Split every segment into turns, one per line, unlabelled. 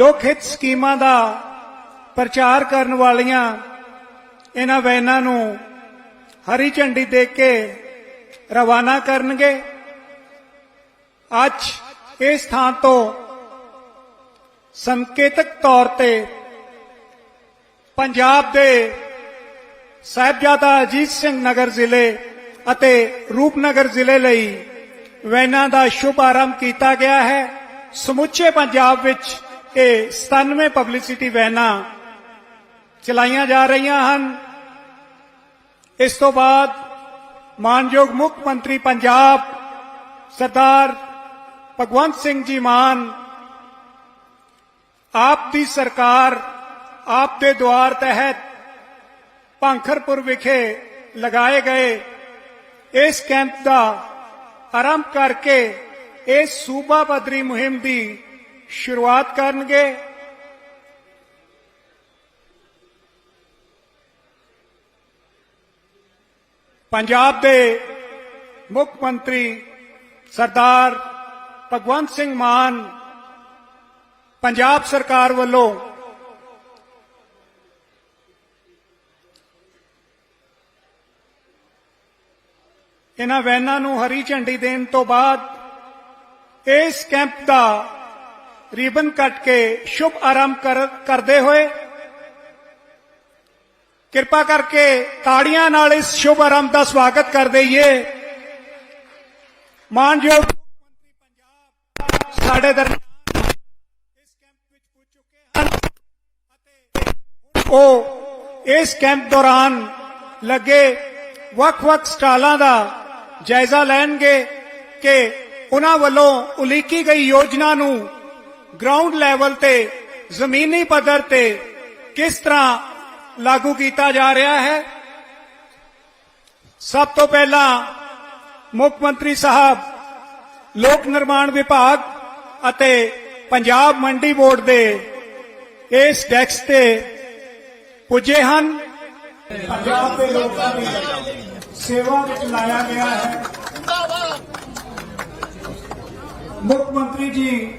ਲੋਕ ਹਿੱਤ ਸਕੀਮਾਂ ਦਾ ਪ੍ਰਚਾਰ ਕਰਨ ਵਾਲੀਆਂ ਇਹਨਾਂ ਵੈਨਾਂ ਨੂੰ ਹਰੀ ਝੰਡੀ ਦੇ ਕੇ ਰਵਾਨਾ ਕਰਨਗੇ। ਅੱਜ ਇਸ ਥਾਂ ਤੋਂ ਸੰਕੇਤਕ ਤੌਰ ਤੇ ਪੰਜਾਬ ਦੇ ਸਾਹਿਬਜ਼ਾਦਾ ਅਜੀਤ ਸਿੰਘ ਨਗਰ ਜ਼ਿਲ੍ਹੇ ਅਤੇ ਰੂਪਨਗਰ ਜ਼ਿਲ੍ਹੇ ਲਈ ਵੈਨਾਂ ਦਾ ਸ਼ੁਭ ਆਰੰਭ ਕੀਤਾ ਗਿਆ ਹੈ। ਸਮੁੱਚੇ ਪੰਜਾਬ ਵਿੱਚ ਇਹ 97 ਪਬਲਿਸਿਟੀ ਵੈਨਾਂ ਚਲਾਈਆਂ ਜਾ ਰਹੀਆਂ ਹਨ ਇਸ ਤੋਂ ਬਾਅਦ ਮਾਨਯੋਗ ਮੁੱਖ ਮੰਤਰੀ ਪੰਜਾਬ ਸਰਦਾਰ ਭਗਵੰਤ ਸਿੰਘ ਜੀ ਮਾਨ ਆਪ ਦੀ ਸਰਕਾਰ ਆਪ ਦੇ ਦੁਆਰ ਤਹਿਤ ਭਾਂਖਰਪੁਰ ਵਿਖੇ ਲਗਾਏ ਗਏ ਇਸ ਕੈਂਪ ਦਾ ਆਰੰਭ ਕਰਕੇ ਇਸ ਸੂਬਾ ਪੱਧਰੀ ਮੁਹਿੰਮ ਦੀ ਸ਼ੁਰੂਆਤ ਕਰਨਗੇ। ਪੰਜਾਬ ਦੇ ਮੁੱਖ ਮੰਤਰੀ ਸਰਦਾਰ ਭਗਵੰਤ ਸਿੰਘ ਮਾਨ ਪੰਜਾਬ ਸਰਕਾਰ ਵੱਲੋਂ ਇਹਨਾਂ ਵੈਨਾਂ ਨੂੰ ਹਰੀ ਝੰਡੀ ਦੇਣ ਤੋਂ ਬਾਅਦ ਇਸ ਕੈਂਪ ਦਾ ਰਿਬਨ ਕੱਟ ਕੇ ਸ਼ੁਭ ਆਰੰਭ ਕਰਦੇ ਹੋਏ। ਕਿਰਪਾ ਕਰਕੇ ਤਾੜੀਆਂ ਨਾਲ ਇਸ ਸ਼ੁਭ ਆਰੰਭ ਦਾ ਸਵਾਗਤ ਕਰ ਦਈਏ। ਮਾਨਯੋਗ ਮੰਤਰੀ ਪੰਜਾਬ ਸਾਡੇ ਦਰਮਿਆਨ ਇਸ ਕੈਂਪ ਵਿੱਚ ਪੁੱਜ ਚੁੱਕੇ ਹਨ। ਅਤੇ ਉਹ ਇਸ ਕੈਂਪ ਦੌਰਾਨ ਲੱਗੇ ਵੱਖ-ਵੱਖ ਸਟਾਲਾਂ ਦਾ ਜਾਇਜ਼ਾ ਲੈਣਗੇ ਕਿ ਉਹਨਾਂ ਵੱਲੋਂ ਉਲੀਕੀ ਗਈ ਯੋਜਨਾ ਨੂੰ ਗਰਾਊਂਡ ਲੈਵਲ ਤੇ, ਜ਼ਮੀਨੀ ਪੱਧਰ ਤੇ ਕਿਸ ਤਰ੍ਹਾਂ ਲਾਗੂ ਕੀਤਾ ਜਾ ਰਿਹਾ ਹੈ? ਸਭ ਤੋਂ ਪਹਿਲਾਂ ਮੁੱਖ ਮੰਤਰੀ ਸਾਹਿਬ, ਲੋਕ ਨਿਰਮਾਣ ਵਿਭਾਗ ਅਤੇ ਪੰਜਾਬ ਮੰਡੀ ਬੋਰਡ ਦੇ ਇਸ ਡੈਕਸ ਤੇ ਪੁੱਜੇ ਹਨ। ਪੰਜਾਬ ਦੇ ਲੋਕਾਂ ਦੀ ਸੇਵਾ ਵਿੱਚ ਲਾਇਆ ਗਿਆ ਹੈ। ਮੁੱਖ ਮੰਤਰੀ ਜੀ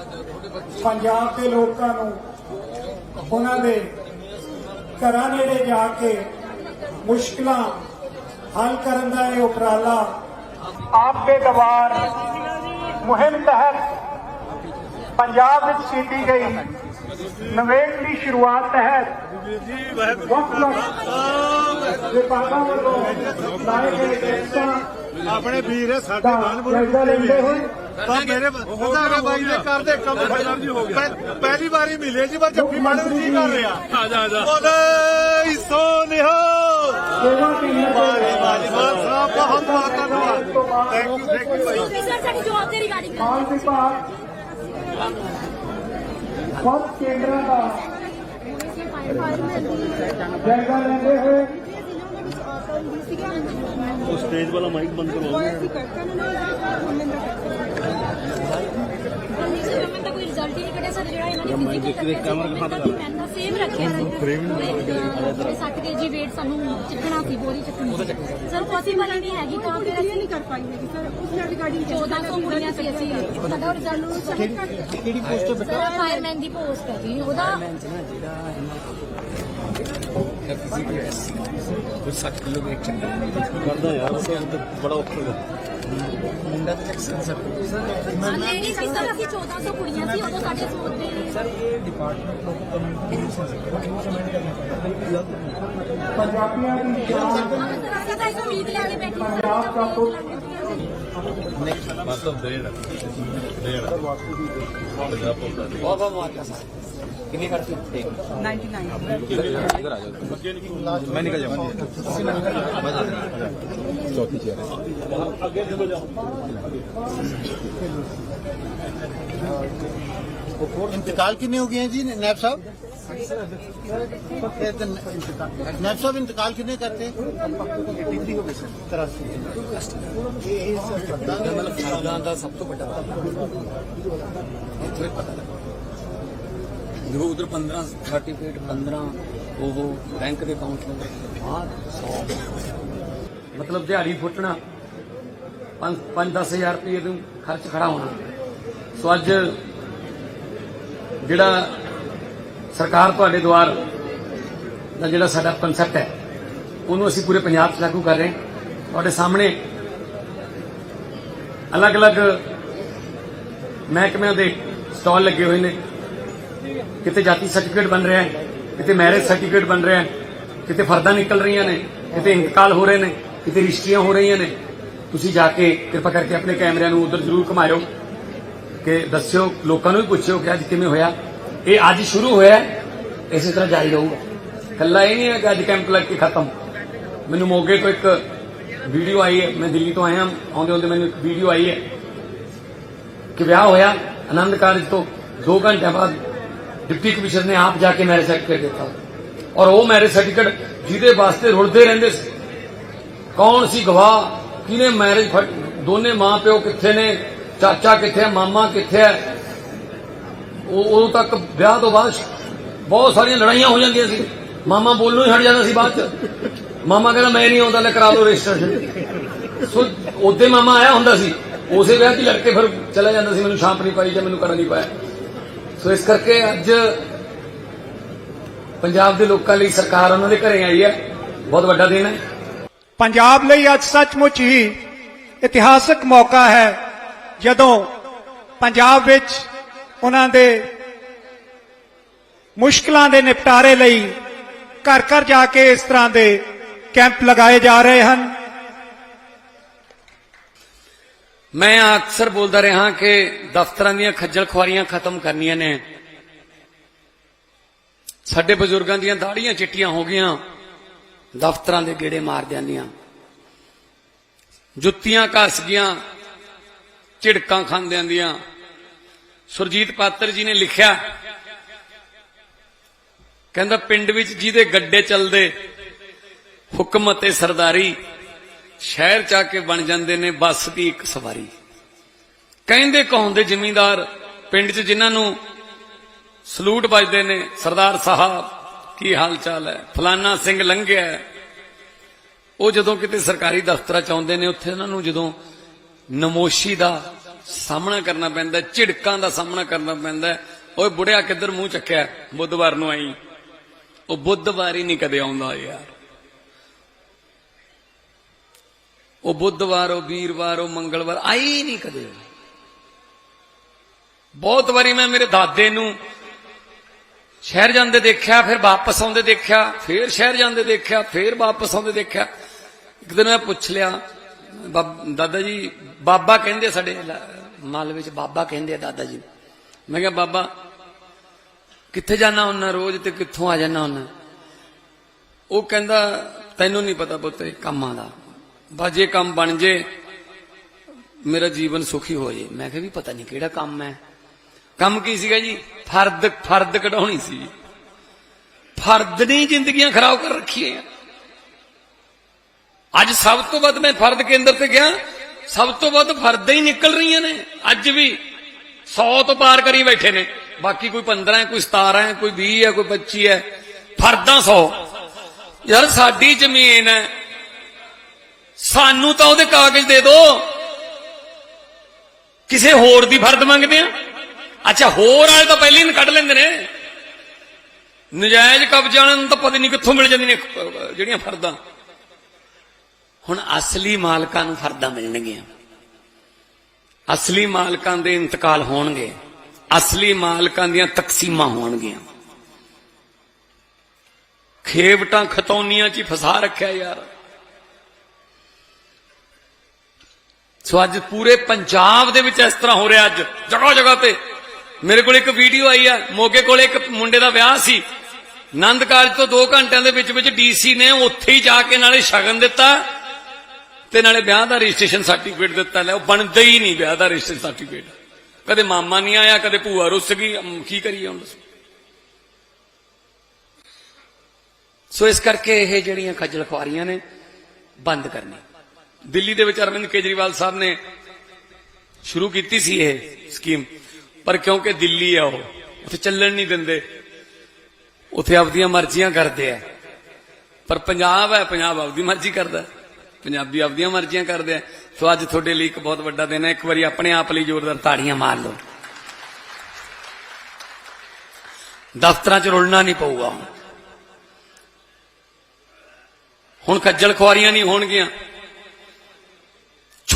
ਪੰਜਾਬ ਦੇ ਲੋਕਾਂ ਨੂੰ ਉਹਨਾਂ ਦੇ ਘਰਾਂ ਨੇੜੇ ਜਾ ਕੇ ਮੁਸ਼ਕਲਾਂ ਹੱਲ ਕਰਨ ਦਾ ਇਹ ਉਪਰਾਲਾ ਆਪ ਦੇ ਦਵਾਰ ਮੁਹਿੰਮ ਤਹਿਤ ਪੰਜਾਬ ਵਿੱਚ ਕੀਤੀ ਗਈ। ਨਵੇਕ ਦੀ ਸ਼ੁਰੂਆਤ ਤਹਿਤ ਵੱਖ ਵੱਖ ਵਿਭਾਗਾਂ ਵੱਲੋਂ ਲਾਏ ਗਏ ਟੈਕਸਾਂ
ਆਪਣੇ ਵੀਰ ਸਾਡੇ
ਦਾ ਜਾਇਜ਼ਾ ਲੈਂਦੇ ਹੋਏ।
ਤਾਂ ਮੇਰੇ ਉਹਦਾ ਬਾਈ ਦੇ ਕਰਦੇ ਕੰਮ ਪਹਿ- ਪਹਿਲੀ ਵਾਰੀ ਮਿਲੇ ਜੀ ਪਰ ਜੱਫੀ ਮੈਡਮ ਕੀ ਕਰ ਰਿਹਾ ਆ? ਜਾ ਆ ਜਾ। ਬੋਲੇ ਸੋਨਿਹਾ
ਦੇ
ਬਾਜੀ ਮਾਨ ਸਾਹਿਬ ਬਹੁਤ ਬਹੁਤ ਧੰਨਵਾਦ। ਥੈਂਕ ਯੂ ਥੈਂਕ ਯੂ ਭਾਈ।
ਸਰ ਸਾਡੀ ਜਵਾਬਦਾਰੀ ਗਾੜੀ ਕਰ
ਮਾਲ ਵਿਭਾਗ ਸਭ ਕੇਂਦਰਾਂ ਦਾ ਜਾਇਜ਼ਾ ਲੈਂਦੇ ਹੋਏ
ਉਹ ਸਟੇਜ ਵਾਲਾ ਮਾਈਕ ਬੰਦ ਕਰਵਾਓ
ਮੈਂ। ਤਾਂ ਕੋਈ ਰਿਜ਼ਲਟ ਹੀ ਨਹੀਂ ਕੱਢਿਆ। ਸਰ ਜਿਹੜਾ ਇਹਨਾਂ ਨੇ ਫਿਜ਼ੀਕਲ ਕੈਮਰਾ ਸੇਮ ਰੱਖਿਆ ਸੀ। ਫਰੇਮ 60 ਕੇਜੀ weight ਸਾਨੂੰ ਚੱਕਣਾ ਸੀ ਬੋਰੀ ਚੱਕਣੀ ਸਰ ਪੋਸੀਬਲ ਹੀ ਨਹੀਂ ਹੈਗੀ ਤਾਂ ਫਿਰ ਅਸੀਂ ਨਹੀਂ ਕਰ ਪਾਏਗੇ ਸਰ ਉਸ ਨਾਲ ਰਿਗਾਰਡਿੰਗ 1400 ਕੁੜੀਆਂ ਸੀ ਅਸੀਂ। ਸਾਡਾ ਰਿਜ਼ਲਟ ਕਿਹੜੀ ਪੋਸਟ ਤੇ ਬੇਟਾ ਫਾਇਰਮੈਨ ਦੀ ਪੋਸਟ ਹੈ ਜੀ ਉਹਦਾ
ਕੋਈ 60 ਕਿਲੋ weight ਚੱਕਰ
ਕਰਦਾ ਯਾਰ ਉਹ ਤਾਂ ਬੜਾ ਔਖਾ ਹੈ
ਮੁੰਡਾ ਤਾਂ ਚੱਕ ਸਕਦਾ ਸਰ
ਲੇਡੀਜ਼ ਵੀ ਸਰ ਅਸੀਂ 1400 ਕੁੜੀਆਂ ਸੀ ਉਦੋਂ ਸਾਡੇ ਸੋਚ ਦੇ
ਸਰ ਇਹ ਡਿਪਾਰਟਮੈਂਟ ਲੋਕ ਕਮਿਊਨੀਕੇਸ਼ਨ
ਪੰਜਾਬੀਆਂ ਦੀ ਸ਼ਾਨ
ਅਸੀਂ ਉਮੀਦ ਲੈ ਕੇ ਬੈਠੇ
ਪੰਜਾਬ ਦਾ
ਮਤਲਬ ਦੇੜ ਦੇੜ
ਬਹੁਤ ਬਹੁਤ ਮੁਬਾਰਕਾਂ ਸਰ मैं निकल जाऊँगा। चौथी चेयर
इंतकाल कितने हो गए हैं जी नैब साहब? नैब साहब इंतकाल कितने करते हैं?
का सब तो बड़ा ਦੇਖੋ ਉਧਰ 15 ਸਰਟੀਫਿਕੇਟ 15 ਉਹ ਬੈਂਕ ਦੇ ਅਕਾਊਂਟ ਨੰਬਰ 100 ਮਤਲਬ ਦਿਹਾੜੀ ਫੁੱਟਣਾ 5 5-10000 ਰੁਪਏ ਨੂੰ ਖਰਚ ਖੜਾ ਹੋਣਾ। ਸੋ ਅੱਜ ਜਿਹੜਾ ਸਰਕਾਰ ਤੁਹਾਡੇ ਦੁਆਰ ਦਾ ਜਿਹੜਾ ਸਾਡਾ ਕਨਸੈਪਟ ਹੈ, ਉਹਨੂੰ ਅਸੀਂ ਪੂਰੇ ਪੰਜਾਬ 'ਚ ਲਾਗੂ ਕਰ ਰਹੇ ਹਾਂ। ਤੁਹਾਡੇ ਸਾਹਮਣੇ ਅਲੱਗ-ਅਲੱਗ ਮਹਿਕਮਿਆਂ ਦੇ ਸਟਾਲ ਲੱਗੇ ਹੋਏ ਨੇ। ਕਿਤੇ ਜਾਤੀ ਸਰਟੀਫਿਕੇਟ ਬਣ ਰਿਹਾ ਹੈ ਕਿਤੇ ਮੈਰਿਜ ਸਰਟੀਫਿਕੇਟ ਬਣ ਰਿਹਾ ਹੈ ਕਿਤੇ ਫਰਦਾਂ ਨਿਕਲ ਰਹੀਆਂ ਨੇ ਕਿਤੇ ਇੰਤਕਾਲ ਹੋ ਰਹੇ ਨੇ ਕਿਤੇ ਰਜਿਸਟਰੀਆਂ ਹੋ ਰਹੀਆਂ ਨੇ। ਤੁਸੀਂ ਜਾ ਕੇ ਕਿਰਪਾ ਕਰਕੇ ਆਪਣੇ ਕੈਮਰਿਆਂ ਨੂੰ ਉਧਰ ਜ਼ਰੂਰ ਘੁਮਾਇਓ, ਕਿ ਦੱਸਿਓ, ਲੋਕਾਂ ਨੂੰ ਵੀ ਪੁੱਛਿਓ ਕਿ ਅੱਜ ਕਿਵੇਂ ਹੋਇਆ। ਇਹ ਅੱਜ ਸ਼ੁਰੂ ਹੋਇਆ ਇਸੇ ਤਰ੍ਹਾਂ ਜਾਰੀ ਰਹੂਗਾ। ਕੱਲਾ ਇਹ ਨਹੀਂ ਹੈ ਕਿ ਅੱਜ ਕੈਂਪ ਲੱਗ ਕੇ ਖਤਮ। ਮੈਨੂੰ ਮੋਗੇ ਤੋਂ ਇੱਕ ਵੀਡੀਓ ਆਈ ਹੈ, ਮੈਂ ਦਿੱਲੀ ਤੋਂ ਆਇਆ, ਆਉਂਦੇ ਆਉਂਦੇ ਮੈਨੂੰ ਇੱਕ ਵੀਡੀਓ ਆਈ ਹੈ ਕਿ ਵਿਆਹ ਹੋਇਆ, ਆਨੰਦ ਕਾਰਜ ਤੋਂ 2 ਘੰਟੇ ਬਾਅਦ ਡਿਪਟੀ ਕਮਿਸ਼ਨਰ ਨੇ ਆਪ ਜਾ ਕੇ ਮੈਰਿਜ ਸਰਟੀਫਿਕੇਟ ਦਿੱਤਾ। ਔਰ ਉਹ ਮੈਰਿਜ ਸਰਟੀਫਿਕੇਟ ਜਿਹਦੇ ਵਾਸਤੇ ਰੁਲਦੇ ਰਹਿੰਦੇ ਸੀ। ਕੌਣ ਸੀ ਗਵਾਹ? ਕਿਹਨੇ ਮੈਰਿਜ ਦੋਨੇ ਮਾਂ ਪਿਓ ਕਿੱਥੇ ਨੇ? ਚਾਚਾ ਕਿੱਥੇ ਹੈ? ਮਾਮਾ ਕਿੱਥੇ ਹੈ? ਉਹ ਉਦੋਂ ਤੱਕ ਵਿਆਹ ਤੋਂ ਬਾਅਦ ਬਹੁਤ ਸਾਰੀਆਂ ਲੜਾਈਆਂ ਹੋ ਜਾਂਦੀਆਂ ਸੀ। ਮਾਮਾ ਬੋਲਣੋਂ ਹੀ ਹਟ ਜਾਂਦਾ ਸੀ ਬਾਅਦ ਚ। ਮਾਮਾ ਕਹਿੰਦਾ, ਮੈਂ ਨਹੀਂ ਆਉਂਦਾ ਲੈ ਕਰਾ ਲਓ ਰਜਿਸਟਰ ਸੋ ਉਹਦੇ ਮਾਮਾ ਆਇਆ ਹੁੰਦਾ ਸੀ। ਉਸੇ ਵਿਆਹ 'ਚ ਹੀ ਲੜ ਕੇ ਫਿਰ ਚਲਾ ਜਾਂਦਾ ਸੀ। ਮੈਨੂੰ ਛਾਪ ਨਹੀਂ ਪਾਈ ਜਾਂ ਮੈਨੂੰ ਕਰਨ ਨਹੀਂ ਪਾਇਆ। ਸੋ ਇਸ ਕਰਕੇ ਅੱਜ ਪੰਜਾਬ ਦੇ ਲੋਕਾਂ ਲਈ ਸਰਕਾਰ ਉਹਨਾਂ ਦੇ ਘਰੇ ਆਈ ਹੈ। ਬਹੁਤ ਵੱਡਾ ਦਿਨ ਹੈ।
ਪੰਜਾਬ ਲਈ ਅੱਜ ਸੱਚਮੁੱਚ ਹੀ ਇਤਿਹਾਸਕ ਮੌਕਾ ਹੈ, ਜਦੋਂ ਪੰਜਾਬ ਵਿੱਚ ਉਹਨਾਂ ਦੇ ਮੁਸ਼ਕਲਾਂ ਦੇ ਨਿਪਟਾਰੇ ਲਈ ਘਰ ਘਰ ਜਾ ਕੇ ਇਸ ਤਰ੍ਹਾਂ ਦੇ ਕੈਂਪ ਲਗਾਏ ਜਾ ਰਹੇ ਹਨ।
ਮੈਂ ਅਕਸਰ ਬੋਲਦਾ ਰਿਹਾ ਕਿ ਦਫ਼ਤਰਾਂ ਦੀਆਂ ਖੱਜਲ ਖੁਆਰੀਆਂ ਖਤਮ ਕਰਨੀਆਂ ਨੇ। ਸਾਡੇ ਬਜ਼ੁਰਗਾਂ ਦੀਆਂ ਦਾੜੀਆਂ ਚਿੱਟੀਆਂ ਹੋ ਗਈਆਂ। ਦਫ਼ਤਰਾਂ ਦੇ ਗੇੜੇ ਮਾਰ ਜਾਂਦੀਆਂ ਜੁੱਤੀਆਂ ਘਸ ਗਈਆਂ। ਝਿੜਕਾਂ ਖਾਂਦਿਆਂ ਦੀਆਂ ਸੁਰਜੀਤ ਪਾਤਰ ਜੀ ਨੇ ਲਿਖਿਆ, ਕਹਿੰਦਾ ਪਿੰਡ ਵਿੱਚ ਜਿਹਦੇ ਗੱਡੇ ਚੱਲਦੇ, ਹੁਕਮ ਅਤੇ ਸਰਦਾਰੀ ਸ਼ਹਿਰ ਚ ਆ ਕੇ ਬਣ ਜਾਂਦੇ ਨੇ ਬੱਸ ਦੀ ਇੱਕ ਸਵਾਰੀ। ਕਹਿੰਦੇ ਕਹਾਉਂਦੇ ਜ਼ਿਮੀਂਦਾਰ? ਪਿੰਡ 'ਚ ਜਿਨ੍ਹਾਂ ਨੂੰ ਸਲੂਟ ਵੱਜਦੇ ਨੇ ਸਰਦਾਰ ਸਾਹਿਬ ਕੀ ਹਾਲ ਚਾਲ ਹੈ? ਫਲਾਨਾ ਸਿੰਘ ਲੰਘਿਆ ਉਹ ਜਦੋਂ ਕਿਤੇ ਸਰਕਾਰੀ ਦਫ਼ਤਰਾਂ ਚ ਆਉਂਦੇ ਨੇ ਉੱਥੇ ਉਹਨਾਂ ਨੂੰ ਜਦੋਂ ਨਮੋਸ਼ੀ ਦਾ ਸਾਹਮਣਾ ਕਰਨਾ ਪੈਂਦਾ ਝਿੜਕਾਂ ਦਾ ਸਾਹਮਣਾ ਕਰਨਾ ਪੈਂਦਾ ਹੈ, ਓਏ ਬੁੜਿਆ ਕਿੱਧਰ ਮੂੰਹ ਚੱਕਿਆ? ਬੁੱਧਵਾਰ ਨੂੰ ਆਈ। ਉਹ ਬੁੱਧਵਾਰ ਹੀ ਨਹੀਂ ਕਦੇ ਆਉਂਦਾ ਯਾਰ। ਉਹ ਬੁੱਧਵਾਰ, ਉਹ ਵੀਰਵਾਰ, ਉਹ ਮੰਗਲਵਾਰ, ਆਈ ਨਹੀਂ ਕਦੇ। ਬਹੁਤ ਵਾਰੀ ਮੈਂ ਮੇਰੇ ਦਾਦੇ ਨੂੰ ਸ਼ਹਿਰ ਜਾਂਦੇ ਦੇਖਿਆ, ਫਿਰ ਵਾਪਸ ਆਉਂਦੇ ਦੇਖਿਆ, ਫਿਰ ਸ਼ਹਿਰ ਜਾਂਦੇ ਦੇਖਿਆ, ਫਿਰ ਵਾਪਸ ਆਉਂਦੇ ਦੇਖਿਆ। ਇੱਕ ਦਿਨ ਮੈਂ ਪੁੱਛ ਲਿਆ ਬਾਬ- ਦਾਦਾ ਜੀ, ਬਾਬਾ ਕਹਿੰਦੇ ਆ ਸਾਡੇ ਲ- ਵਿੱਚ ਬਾਬਾ ਕਹਿੰਦੇ ਆ ਦਾਦਾ ਜੀ। ਮੈਂ ਕਿਹਾ, ਬਾਬਾ, ਕਿੱਥੇ ਜਾਣਾ ਹੁੰਨਾ ਰੋਜ਼ ਤੇ ਕਿੱਥੋਂ ਆ ਜਾਣਾ ਹੁੰਨਾ ਉਹ ਕਹਿੰਦਾ, ਤੈਨੂੰ ਨਹੀਂ ਪਤਾ ਪੁੱਤ ਕੰਮਾਂ ਦਾ। ਬਸ ਜੇ ਕੰਮ ਬਣ ਜੇ ਮੇਰਾ ਜੀਵਨ ਸੁਖੀ ਹੋ ਜੇ ਮੈਂ ਕਿਹਾ ਵੀ ਪਤਾ ਨਹੀਂ ਕਿਹੜਾ ਕੰਮ ਹੈ ਕੰਮ ਕੀ ਸੀਗਾ ਜੀ ਫਰਦ ਫਰਦ ਕਢਾਉਣੀ ਸੀ ਫਰਦ ਨੇ ਹੀ ਜ਼ਿੰਦਗੀਆਂ ਖਰਾਬ ਕਰ ਰੱਖੀਆਂ ਅੱਜ ਸਭ ਤੋਂ ਵੱਧ ਮੈਂ ਫਰਦ ਕੇਂਦਰ ਤੇ ਗਿਆ ਸਭ ਤੋਂ ਵੱਧ ਫਰਦਾਂ ਹੀ ਨਿਕਲ ਰਹੀਆਂ ਨੇ ਅੱਜ ਵੀ 100 ਤੋਂ ਪਾਰ ਕਰੀ ਬੈਠੇ ਨੇ ਬਾਕੀ ਕੋਈ 15 ਹੈ ਕੋਈ 17 ਹੈ ਕੋਈ 20 ਹੈ ਕੋਈ 25 ਹੈ ਫਰਦਾਂ 100 ਯਾਰ ਸਾਡੀ ਜ਼ਮੀਨ ਹੈ ਸਾਨੂੰ ਤਾਂ ਉਹਦੇ ਕਾਗਜ਼ ਦੇ ਦਿਓ ਕਿਸੇ ਹੋਰ ਦੀ ਫਰਦ ਮੰਗਦੇ ਆ। ਅੱਛਾ, ਹੋਰ ਵਾਲੇ ਤਾਂ ਪਹਿਲਾਂ ਹੀ ਕੱਢ ਲੈਂਦੇ ਨੇ। ਨਜਾਇਜ਼ ਕਬਜ਼ਾਂ ਨੂੰ ਤਾਂ ਪਤਾ ਨਹੀਂ ਕਿੱਥੋਂ ਮਿਲ ਜਾਂਦੀਆਂ ਨੇ ਜਿਹੜੀਆਂ ਫਰਦਾਂ ਹੁਣ ਅਸਲੀ ਮਾਲਕਾਂ ਨੂੰ ਫਰਦਾਂ ਮਿਲਣਗੀਆਂ। ਅਸਲੀ ਮਾਲਕਾਂ ਦੇ ਇੰਤਕਾਲ ਹੋਣਗੇ। ਅਸਲੀ ਮਾਲਕਾਂ ਦੀਆਂ ਤਕਸੀਮਾਂ ਹੋਣਗੀਆਂ। ਖੇਵਟਾਂ ਖਤੌਨੀਆਂ 'ਚ ਹੀ ਫਸਾ ਰੱਖਿਆ ਯਾਰ। ਸੋ ਅੱਜ ਪੂਰੇ ਪੰਜਾਬ ਦੇ ਵਿੱਚ ਇਸ ਤਰ੍ਹਾਂ ਹੋ ਰਿਹਾ ਅੱਜ, ਜਗ੍ਹਾ ਜਗ੍ਹਾ ਤੇ। ਮੇਰੇ ਕੋਲ ਇੱਕ ਵੀਡੀਓ ਆਈ ਆ, ਮੋਗੇ ਕੋਲ ਇੱਕ ਮੁੰਡੇ ਦਾ ਵਿਆਹ ਸੀ। ਆਨੰਦ ਕਾਰਜ ਤੋਂ 2 ਘੰਟਿਆਂ ਦੇ ਵਿੱਚ ਵਿੱਚ ਡੀਸੀ ਨੇ ਉੱਥੇ ਹੀ ਜਾ ਕੇ ਨਾਲੇ ਸ਼ਗਨ ਦਿੱਤਾ ਤੇ ਨਾਲੇ ਵਿਆਹ ਦਾ ਰਜਿਸਟ੍ਰੇਸ਼ਨ ਸਰਟੀਫਿਕੇਟ ਦਿੱਤਾ। ਲੈ, ਉਹ ਬਣਦਾ ਹੀ ਨਹੀਂ ਵਿਆਹ ਦਾ ਰਜਿਸਟ੍ਰੇਸ਼ਨ ਸਰਟੀਫਿਕੇਟ। ਕਦੇ ਮਾਮਾ ਨਹੀਂ ਆਇਆ, ਕਦੇ ਭੂਆ ਰੁੱਸ ਗਈ ਕੀ ਕਰੀਏ ਹੁਣ ਦੱਸੋ। ਸੋ ਇਸ ਕਰਕੇ ਇਹ ਜਿਹੜੀਆਂ ਖੱਜਲ ਖੁਆਰੀਆਂ ਨੇ, ਬੰਦ ਕਰਨੀ ਦਿੱਲੀ ਦੇ ਵਿੱਚ ਅਰਵਿੰਦ ਕੇਜਰੀਵਾਲ ਸਾਹਿਬ ਨੇ ਸ਼ੁਰੂ ਕੀਤੀ ਸੀ ਇਹ ਸਕੀਮ। ਪਰ ਕਿਉਂਕਿ ਦਿੱਲੀ ਆ ਉਹ, ਉੱਥੇ ਚੱਲਣ ਨਹੀਂ ਦਿੰਦੇ। ਉੱਥੇ ਆਪਦੀਆਂ ਮਰਜ਼ੀਆਂ ਕਰਦੇ ਆ। ਪਰ ਪੰਜਾਬ ਹੈ ਪੰਜਾਬ ਆਪਦੀ ਮਰਜ਼ੀ ਕਰਦਾ। ਪੰਜਾਬੀ ਆਪਦੀਆਂ ਮਰਜ਼ੀਆਂ ਕਰਦੇ ਆ। ਸੋ ਅੱਜ ਤੁਹਾਡੇ ਲਈ ਇੱਕ ਬਹੁਤ ਵੱਡਾ ਦਿਨ ਹੈ। ਇੱਕ ਵਾਰੀ ਆਪਣੇ ਆਪ ਲਈ ਜ਼ੋਰਦਾਰ ਤਾੜੀਆਂ ਮਾਰ ਲਓ। ਦਫ਼ਤਰਾਂ 'ਚ ਰੁਲਣਾ ਨਹੀਂ ਪਊਗਾ ਹੁਣ। ਹੁਣ ਖੱਜਲ ਖੁਆਰੀਆਂ ਨਹੀਂ ਹੋਣਗੀਆਂ।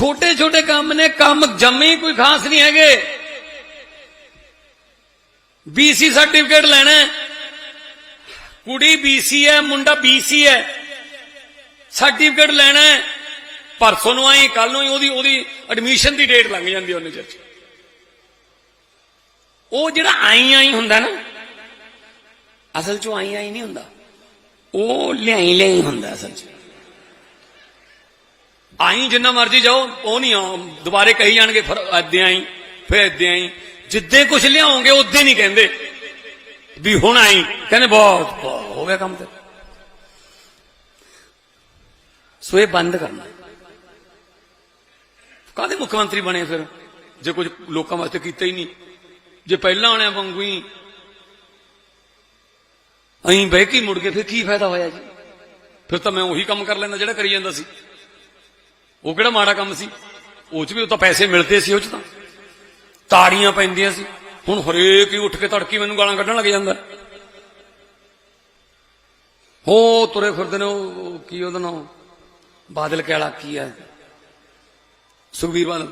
ਛੋਟੇ ਛੋਟੇ ਕੰਮ ਨੇ, ਕੰਮ ਜੰਮੇ ਕੋਈ ਖਾਸ ਨਹੀਂ ਹੈਗੇ। ਬੀਸੀ ਸਰਟੀਫਿਕੇਟ ਲੈਣਾ ਹੈ। ਕੁੜੀ ਬੀਸੀ ਹੈ, ਮੁੰਡਾ ਬੀਸੀ ਹੈ। ਸਰਟੀਫਿਕੇਟ ਲੈਣਾ ਪਰਸੋਂ ਨੂੰ ਆਈ ਕੱਲ ਨੂੰ ਹੀ ਉਹਦੀ ਉਹਦੀ ਐਡਮਿਸ਼ਨ ਦੀ ਡੇਟ ਲੰਘ ਜਾਂਦੀ ਉਹਨੇ ਚ ਉਹ ਜਿਹੜਾ ਆਈ ਆਈ ਹੁੰਦਾ ਨਾ, ਅਸਲ ਚ ਆਈ ਆਈ ਨਹੀਂ ਹੁੰਦਾ। ਉਹ ਲਿਆਈ ਲਿਆਈ ਹੁੰਦਾ ਅਸਲ ਚ। ਆਈ ਜਿੰਨਾ ਮਰਜ਼ੀ ਜਾਓ ਉਹ ਨਹੀਂ ਆ ਦੁਬਾਰੇ ਕਹੀ ਜਾਣਗੇ ਫਿਰ ਏਦਾਂ ਆਈ ਫਿਰ ਏਦਾਂ ਆਈ ਜਿੱਦੇ ਕੁਝ ਲਿਆਓਗੇ ਉਦੋਂ ਨਹੀਂ ਕਹਿੰਦੇ ਵੀ ਹੁਣ ਆਈ ਕਹਿੰਦੇ ਬਹੁਤ ਬਹੁਤ ਹੋ ਗਿਆ ਕੰਮ ਤੇ ਸੋ ਇਹ ਬੰਦ ਕਰਨਾ ਕਾਹਦੇ ਮੁੱਖ ਮੰਤਰੀ ਬਣੇ ਫਿਰ ਜੇ ਕੁਝ ਲੋਕਾਂ ਵਾਸਤੇ ਕੀਤਾ ਹੀ ਨਹੀਂ ਜੇ ਪਹਿਲਾਂ ਆਣਿਆ ਵਾਂਗੂ ਹੀ ਅਹੀਂ ਬਹਿ ਕੇ ਹੀ ਮੁੜ ਕੇ ਫਿਰ ਕੀ ਫਾਇਦਾ ਹੋਇਆ ਜੀ ਫਿਰ ਤਾਂ ਮੈਂ ਉਹੀ ਕੰਮ ਕਰ ਲੈਂਦਾ ਜਿਹੜਾ ਕਰੀ ਜਾਂਦਾ ਸੀ ਉਹ ਕਿਹੜਾ ਮਾੜਾ ਕੰਮ ਸੀ? ਉਹ ਚ ਵੀ ਉਹ ਤਾਂ ਪੈਸੇ ਮਿਲਦੇ ਸੀ ਉਹ ਚ ਤਾਂ। ਤਾੜੀਆਂ ਪੈਂਦੀਆਂ ਸੀ। ਹੁਣ ਹਰੇਕ ਹੀ ਉੱਠ ਕੇ ਤੜਕੀ ਮੈਨੂੰ ਗਾਲਾਂ ਕੱਢਣ ਲੱਗ ਜਾਂਦਾ। ਹੋ ਤੁਰੇ ਫਿਰਦੇ ਨੇ ਉਹ ਕੀ ਉਹਦਾ ਨਾਮ? ਬਾਦਲ ਕਹਿਲਾ ਕੀ ਹੈ? ਸੁਖਬੀਰ ਬਾਦਲ।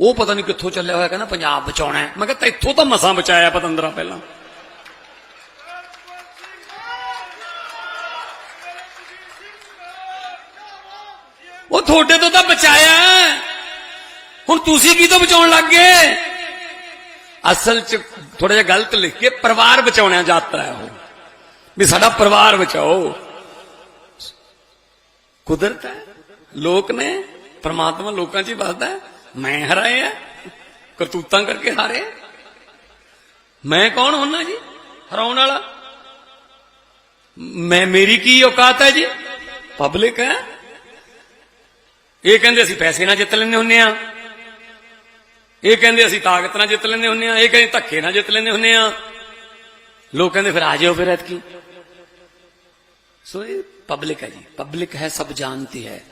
ਉਹ ਪਤਾ ਨਹੀਂ ਕਿੱਥੋਂ ਚੱਲਿਆ ਹੋਇਆ, ਕਹਿੰਦਾ ਪੰਜਾਬ ਬਚਾਉਣਾ ਮੈਂ ਕਿਹਾ ਤੈਥੋਂ ਤਾਂ ਮਸਾਂ ਬਚਾਇਆ ਪਤੰਦਰਾ ਪਹਿਲਾਂ। ਤੁਹਾਡੇ ਤੋਂ ਤਾਂ ਬਚਾਇਆ ਹੁਣ ਤੁਸੀਂ ਕੀ ਤੋਂ ਬਚਾਉਣ ਲੱਗ ਗਏ? ਅਸਲ ਚ ਥੋੜਾ ਜਿਹਾ ਗਲਤ ਲਿਖ ਕੇ ਪਰਿਵਾਰ ਬਚਾਉਣਾ ਯਾਤਰਾ ਹੈ ਉਹ। ਵੀ ਸਾਡਾ ਪਰਿਵਾਰ ਬਚਾਓ। ਕੁਦਰਤ ਹੈ। ਲੋਕ ਨੇ, ਪਰਮਾਤਮਾ ਲੋਕਾਂ 'ਚ ਹੀ ਵੱਸਦਾ ਹੈ। ਮੈਂ ਹਰਾਇਆ ਕਰਤੂਤਾਂ ਕਰਕੇ ਹਾਰੇ ਮੈਂ ਕੌਣ ਹੁੰਨਾ ਜੀ? ਹਰਾਉਣ ਵਾਲਾ? ਮੈਂ, ਮੇਰੀ ਕੀ ਔਕਾਤ ਹੈ ਜੀ? ਪਬਲਿਕ ਹੈ। ਇਹ ਕਹਿੰਦੇ ਅਸੀਂ ਪੈਸੇ ਨਾਲ ਜਿੱਤ ਲੈਂਦੇ ਹੁੰਨੇ ਆ ਇਹ ਕਹਿੰਦੇ ਅਸੀਂ ਤਾਕਤ ਨਾਲ ਜਿੱਤ ਲੈਂਦੇ ਹੁੰਨੇ ਆ ਇਹ ਕਹਿੰਦੇ ਧੱਕੇ ਨਾਲ ਜਿੱਤ ਲੈਂਦੇ ਹੁੰਨੇ ਆ ਲੋਕ ਕਹਿੰਦੇ ਫਿਰ ਆ ਜਾਓ ਫਿਰ ਐਤਕੀ। ਸੋ ਇਹ ਪਬਲਿਕ ਹੈ ਜੀ। ਪਬਲਿਕ ਹੈ, ਸਭ ਜਾਣती ਹੈ।